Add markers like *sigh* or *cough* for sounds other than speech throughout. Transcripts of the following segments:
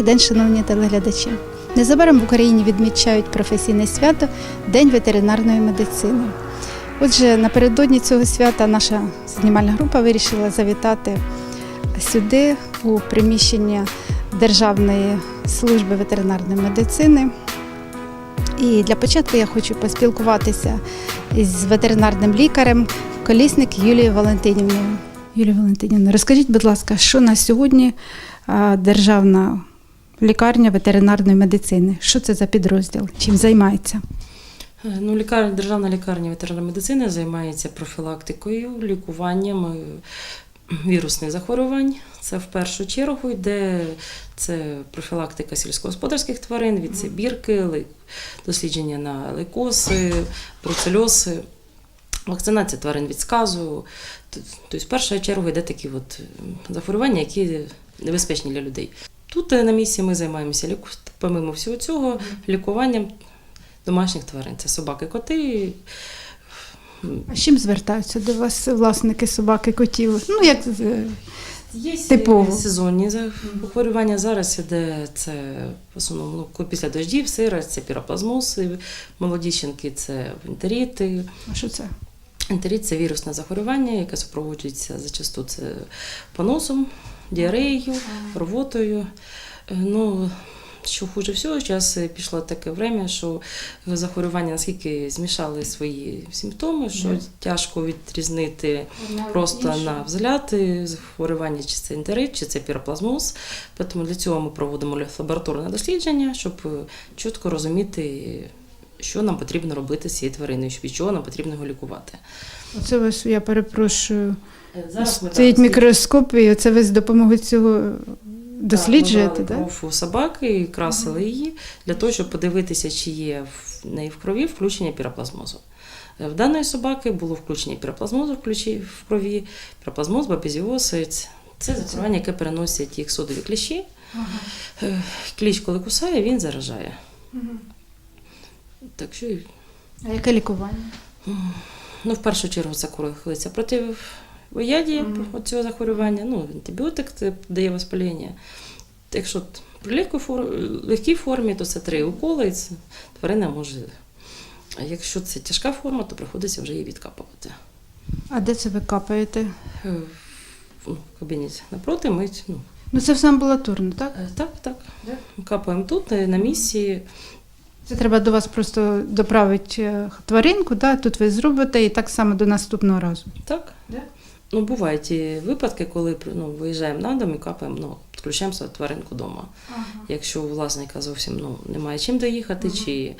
Добрий день, шановні телеглядачі. Незабаром в Україні відмічають професійне свято День ветеринарної медицини. Отже, напередодні цього свята наша знімальна група вирішила завітати сюди у приміщення Державної служби ветеринарної медицини. І для початку я хочу поспілкуватися із ветеринарним лікарем колісник Юлією Валентинівною. Юлія Валентинівна, розкажіть, будь ласка, що на сьогодні державна лікарня ветеринарної медицини? Що це за підрозділ? Чим займається? Е, Ну, лікар... Державна лікарня ветеринарної медицини займається профілактикою, лікуванням е, вірусних захворювань. Це в першу чергу йде це профілактика сільськогосподарських тварин, від сибірки, дослідження на лейкози, бруцельози, вакцинація тварин від сказу. Тобто, в першу чергу йде такі от е, захворювання, які небезпечні для людей. Тут е, на місці ми займаємося ліку... помимо всього цього, лікуванням домашніх тварин. Це собаки, коти. А з чим звертаються до вас власники собаки, котів? Ну, як е, Є Типово. сезонні захворювання. Зараз іде це в основному ну, після дождів, сирость, це піроплазмози, молоді щенки це ентеріти. а що це? Ентерит це вірусне захворювання, яке супроводжується зачасту це поносом, діареєю, рвотою. Е, Ну, що хуже всього, зараз пішло таке время, що захворювання наскільки змішали свої симптоми, що Мгм. тяжко відрізнити просто на взгляд е, захворювання, чи це ентерит, чи це піроплазмоз. Тому для цього ми проводимо лабораторне дослідження, щоб е, чітко розуміти, що нам потрібно робити з цією твариною, від чого нам потрібно його лікувати. Оце ось, я перепрошую. Зараз ми Стоїть так, мікроскоп, і оце ви з допомогою цього досліджуєте, так? Ми кров у собаки і красили її для того, щоб подивитися, чи є в неї в крові включення піроплазмозу. Е, В даної собаки було включення піроплазмозу в крові, піроплазмоз, бабезіоз. Це це яке переносять їх содові кліщі. Е, Кліщ, коли кусає, він заражає. Так що А яке лікування? Ну, в першу чергу це користується проти Мгм. mm цього захворювання. Ну, антибіотик це дає воспаління. Якщо при легкій фор- легкій формі, то це три уколи, і це тварина може. А якщо це тяжка форма, то приходиться вже її відкапувати. А де це ви капаєте? Е, В ну, кабінеті напроти ми ну, Ну це все амбулаторно, так? е, так, так. Капаємо тут, е, на місці. Це треба до вас просто доправити тваринку, да? тут ви зробите і так само до наступного разу. Так. Да? Ну, бувають ті випадки, коли ну, виїжджаємо на дом і капаємо, ну, підключаємо свою тваринку вдома. Якщо у власника зовсім ну, немає чим доїхати, Мгм. чи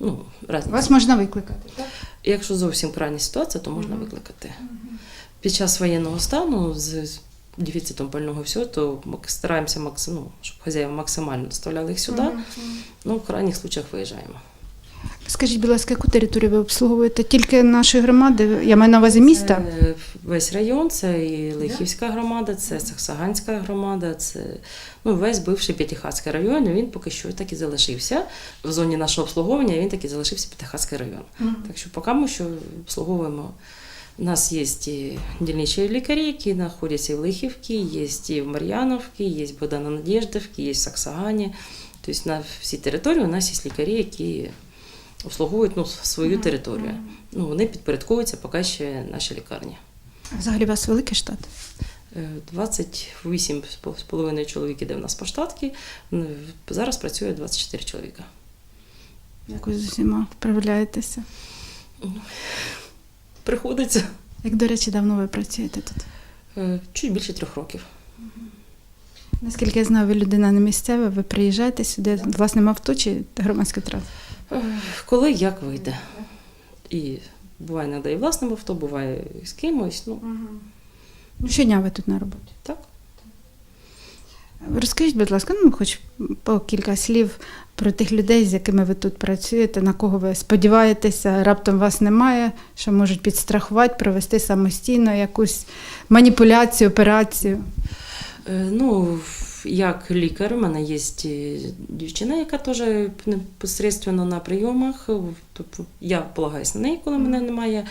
ну, разні. Вас можна викликати, так? Якщо зовсім крайня ситуація, то можна Мгм. викликати. Під час воєнного стану з дефіцитом пального всього, то ми стараємося макс- ну, щоб хазяїв максимально доставляли їх сюди. Ну, в крайніх случаях виїжджаємо. Скажіть, будь ласка, яку територію ви обслуговуєте? Тільки нашої громади? Я маю на увазі міста? Це весь район, це і Лихівська громада, це Саксаганська громада, це ну, весь бивший П'ятихатський район. Він поки що так і залишився. В зоні нашого обслуговування він так і залишився П'ятихатський район. Так що поки ми що обслуговуємо. У нас є і дільничі лікарі, які знаходяться і в Лихівці, є і в Мар'яновці, є в Богдана Надєждовці, є в Саксагані. Тобто на всій території у нас є лікарі, які обслуговують ну, свою територію. Ну, вони підпорядковуються поки ще нашій лікарні. Взагалі у вас великий штат? Е, 28 з половиною чоловік іде в нас по штатки. Зараз працює 24 чоловіка. Як ви з усіма вправляєтеся? Приходиться Як, до речі, давно ви працюєте тут? е, чуть більше трьох років. Наскільки я знаю, ви людина не місцева, ви приїжджаєте сюди власним авто чи громадський транспорт? Коли як вийде. І буває іноді і власним авто, буває і з кимось. Ну, Ну, щодня ви тут на роботі. так. Розкажіть, будь ласка, ну хоч по кілька слів про тих людей, з якими ви тут працюєте, на кого ви сподіваєтеся, раптом вас немає, що можуть підстрахувати, провести самостійно якусь маніпуляцію, операцію. Е, Ну, як лікар, у мене є дівчина, яка теж непосередньо на прийомах. Тобто я полагаюсь на неї, коли мене немає.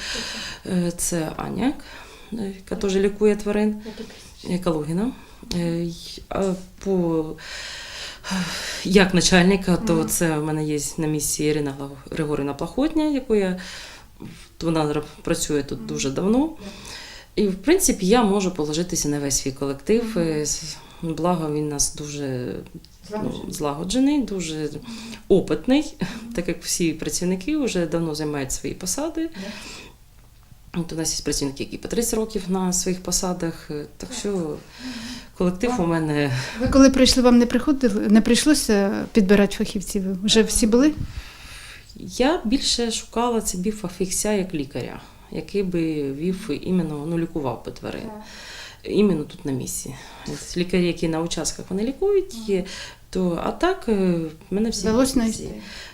Е, Це Аня, е, яка теж лікує тварин, Калугіна. Е, По як начальника, то це в мене є на місці Ірина Григорівна Плахотня, яку я вона працює тут дуже давно. І в принципі я можу положитися на весь свій колектив. Е, Благо він у нас дуже ну, злагоджений, дуже опитний, так як всі працівники вже давно займають свої посади. От у нас є працівники, які по 30 років на своїх посадах. е, Так що колектив у мене Ви коли прийшли, вам не приходили, не прийшлося підбирати фахівців? Вже всі були? Я більше шукала собі фахівця як лікаря, який би вів іменно, ну, лікував би тварин. Іменно тут на місці. Лікарі, які на участках вони лікують, є, то а так мене всі. Вдалося?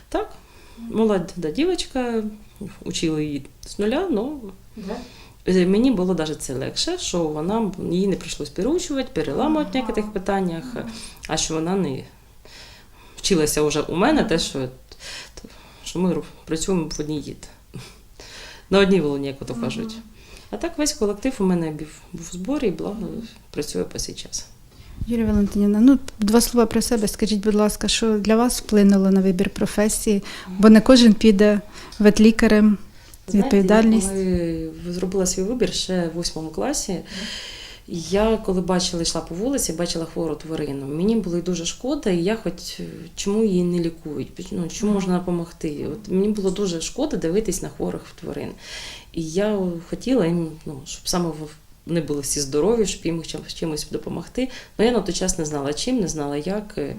Так, молода дівчинка, учили її з нуля, ну Е, Мені було навіть це легше, що вона їй не прийшлось переучувати, переламувати в деяких питаннях, а що вона не вчилася вже у мене, те, що, що ми працюємо в одній їд. *laughs* На одній волоні, як то кажуть. А так весь колектив у мене був, в зборі і благо працює по сей час. Юлія Валентинівна, ну два слова про себе. Скажіть, будь ласка, що для вас вплинуло на вибір професії? Бо не кожен піде ветлікарем. Відповідальність. Знаєте, я коли зробила свій вибір ще в восьмому класі. Я коли бачила, йшла по вулиці, бачила хвору тварину. Мені було дуже шкода, і я хоч е, чому її не лікують, ну, чому можна допомогти. От мені було дуже шкода дивитись на хворих тварин. І я хотіла їм, ну, щоб саме вони були всі здорові, щоб їм чим- чимось допомогти. Але я на той час не знала чим, не знала як. е,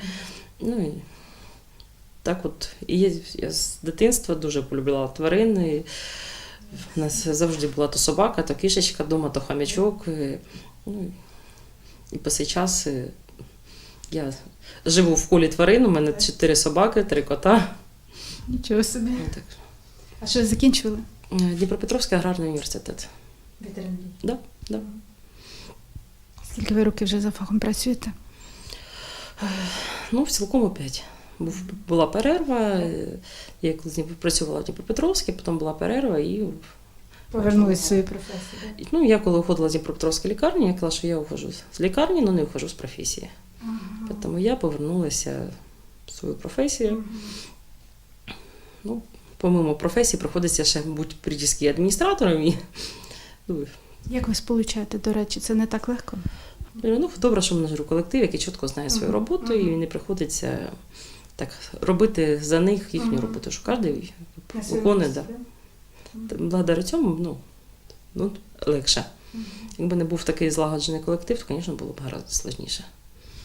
Ну, і так от. І я, я з дитинства дуже полюбила тварин. І у нас завжди була то собака, то кішечка, вдома, то хам'ячок. Ну, і по цей час е, я живу в колі тварин, у мене чотири собаки, три кота. Нічого собі. Ну, так. А що закінчували? Е, Дніпропетровський аграрний університет. Да, да. Скільки ви років вже за фахом працюєте? Ну, в цілком п'ять. Була перерва. е, Я коли працювала в Дніпропетровській, потім була перерва і Повернулись в свою професію. Ну, я коли уходила з Дніпропетровської лікарні, я казала, що я ухожу з лікарні, але не ухожу з професії. Тому я повернулася в свою професію. Ну, помимо професії, приходиться ще бути придіски адміністратором. І, ну, Як ви сполучаєте, до речі, це не так легко? ну, добре, що в ж колектив, який чітко знає свою роботу, мгм. і не приходиться так робити за них їхню Мгм. роботу, що кожен виконує. Да. Благодаря цьому ну, ну, легше. Якби не був такий злагоджений колектив, то, звісно, було б гораздо складніше.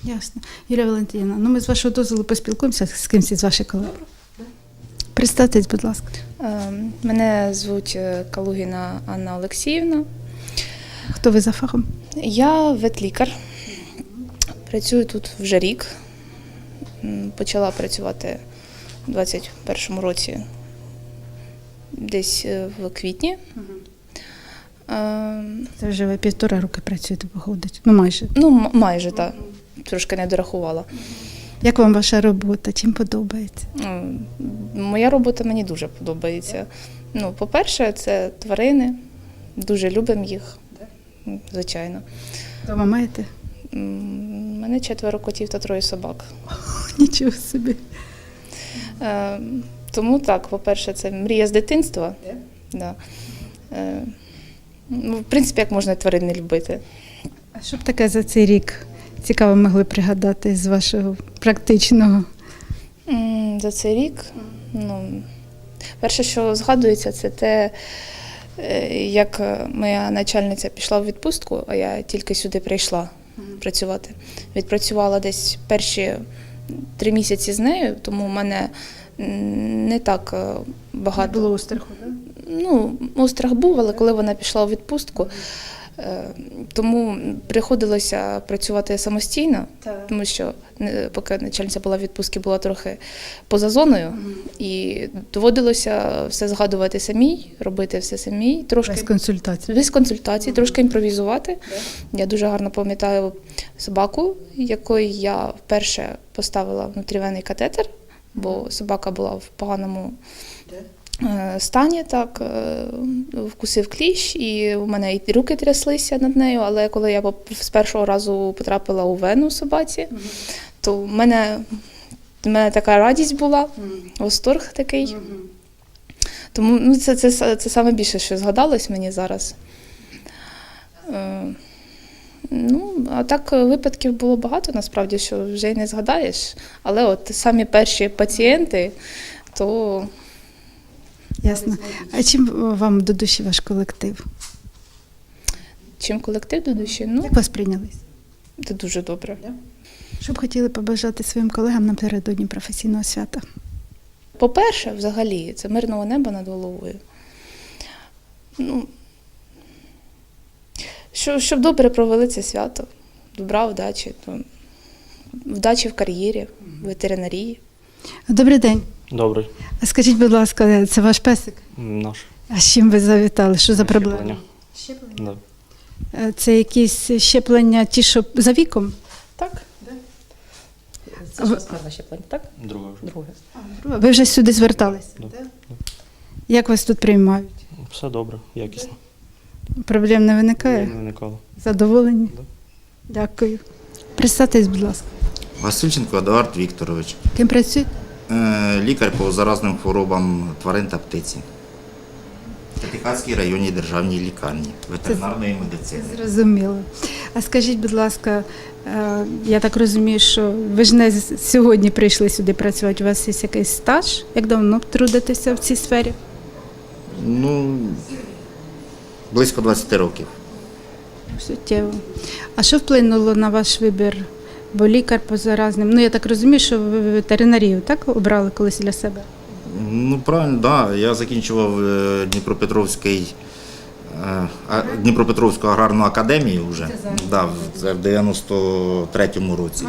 Ясно. Юлія Валентинівна, ну ми з вашого дозволу поспілкуємося з кимось із ваших колег. Представтесь, будь ласка. Е, Мене звуть е, Калугіна Анна Олексіївна. Хто ви за фахом? Я ветлікар. Працюю тут вже рік. Почала працювати у 21-му році, десь е, в квітні. Е, Це вже ви півтора роки працюєте, виходить. Ну майже. Ну, майже так. Трошки не дорахувала. Як вам ваша робота? Чим подобається? Моя робота мені дуже подобається. Ну, по-перше, це тварини. Дуже любимо їх. Звичайно. Дома маєте? У мене четверо котів та троє собак. Нічого собі. Тому так, по-перше, це мрія з дитинства. Да. Е, ну, в принципі, як можна тварин не любити. А що б таке за цей рік цікаво могли пригадати з вашого практичного? М, За цей рік, ну, перше, що згадується, це те, е, як моя начальниця пішла в відпустку, а я тільки сюди прийшла працювати. Відпрацювала десь перші три місяці з нею, тому в мене не так е, багато. було у страху, так? Ну, острах був, але коли вона пішла у відпустку, е, тому приходилося працювати самостійно, тому що е, поки начальниця була в відпустці, була трохи поза зоною, і доводилося все згадувати самій, робити все самій, трошки Без консультацій. без консультацій, трошки імпровізувати. Я дуже гарно пам'ятаю собаку, якої я вперше поставила внутрівенний катетер, бо собака була в поганому е, стані, так, е, вкусив кліщ, і у мене і руки тряслися над нею, але коли я з першого разу потрапила у вену собаці, то в мене, в мене така радість була, восторг такий. Тому ну, це, це, це, це саме більше, що згадалось мені зараз. Ну, а так е, випадків було багато, насправді, що вже й не згадаєш. Але от самі перші пацієнти, то Ясно. А чим вам до душі ваш колектив? чим колектив до душі, ну, Як вас прийнялись? це дуже добре. Що б хотіли побажати своїм колегам напередодні професійного свята? По-перше, взагалі, це мирного неба над головою. Ну, що, щоб добре провели це свято, добра, вдачі, то, вдачі в кар'єрі, в ветеринарії. Добрий день. Добре, А скажіть, будь ласка, це ваш песик? наш. А з чим ви завітали? Що за проблема? Щеплення. Щеплення? Да. Е, Це якісь щеплення, ті, що за віком? Так? Це ж складне щеплення, так? Друге вже. Друге. Ви вже сюди звертались? Да. Як вас тут приймають? Все добре, якісно. Проблем не виникає? Не виникало. Задоволені? Да. Дякую. Представтесь, будь ласка. Васильченко Едуард Вікторович, Ким працюєте? Е, лікар по заразним хворобам тварин та птиці. В Тетихатській районній державній лікарні ветеринарної медицини. Зрозуміло. А скажіть, будь ласка, е, я так розумію, що ви ж не сьогодні прийшли сюди працювати. У вас є якийсь стаж? Як давно трудитеся в цій сфері? Ну, близько 20 років. Суттєво. А що вплинуло на ваш вибір? Бо лікар по заразним. Ну я так розумію, що ви ветеринарію так обрали колись для себе. Ну, правильно, да. Я закінчував е, Дніпропетровський, е, Дніпропетровську аграрну академію вже. Да, в- це в 93-му році.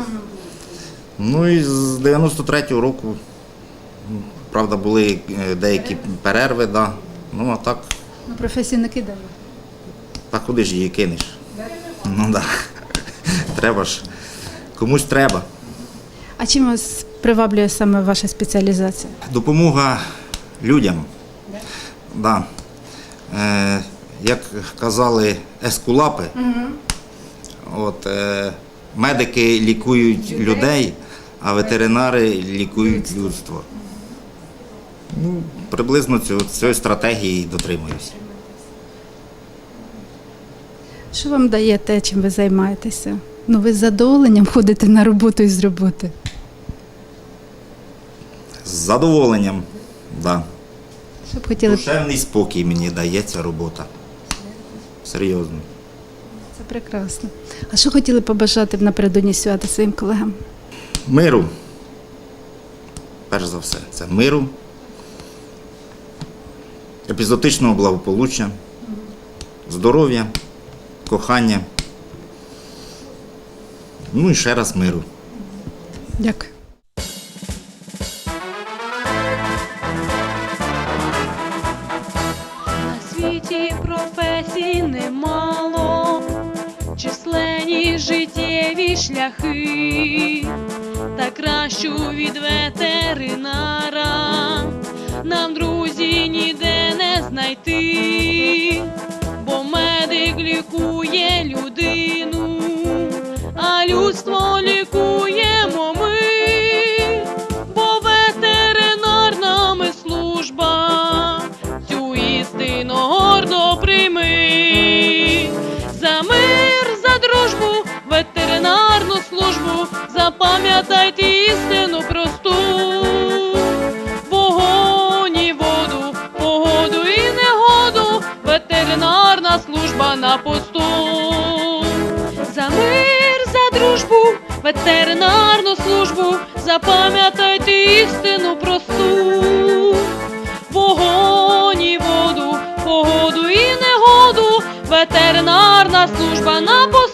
Ну і з 93-го року, правда, були е, деякі перерви, да. ну а так Ну, професію не кидали. Та куди ж її кинеш? Ну так. Да. Треба ж. Комусь треба. А чим вас приваблює саме ваша спеціалізація? Допомога людям. Да. Е, як казали ескулапи, от, е, медики лікують людей, а ветеринари лікують людство. Ну, приблизно цього, цієї стратегії і дотримуюсь. Що вам дає те, чим ви займаєтеся? Ну, ви з задоволенням ходите на роботу і з роботи. З задоволенням. Да. Що б хотіли Душевний спокій мені дає ця робота. Серйозно. Це прекрасно. А що хотіли побажати б напередодні свята своїм колегам? Миру. Перш за все, це миру. Епізотичного благополуччя, здоров'я, кохання. Ну і ще раз миру. Дякую. На світі професій немало, численні життєві шляхи, та кращу від ветеринара нам, друзі, ніде не знайти, людство лікуємо ми, бо ветеринарна ми служба цю істину гордо прийми. За мир, за дружбу, ветеринарну службу, запам'ятайте істину просту. Служба на посту. Ветеринарну службу, запам'ятайте істину просту вогонь і воду, погоду і негоду, ветеринарна служба на.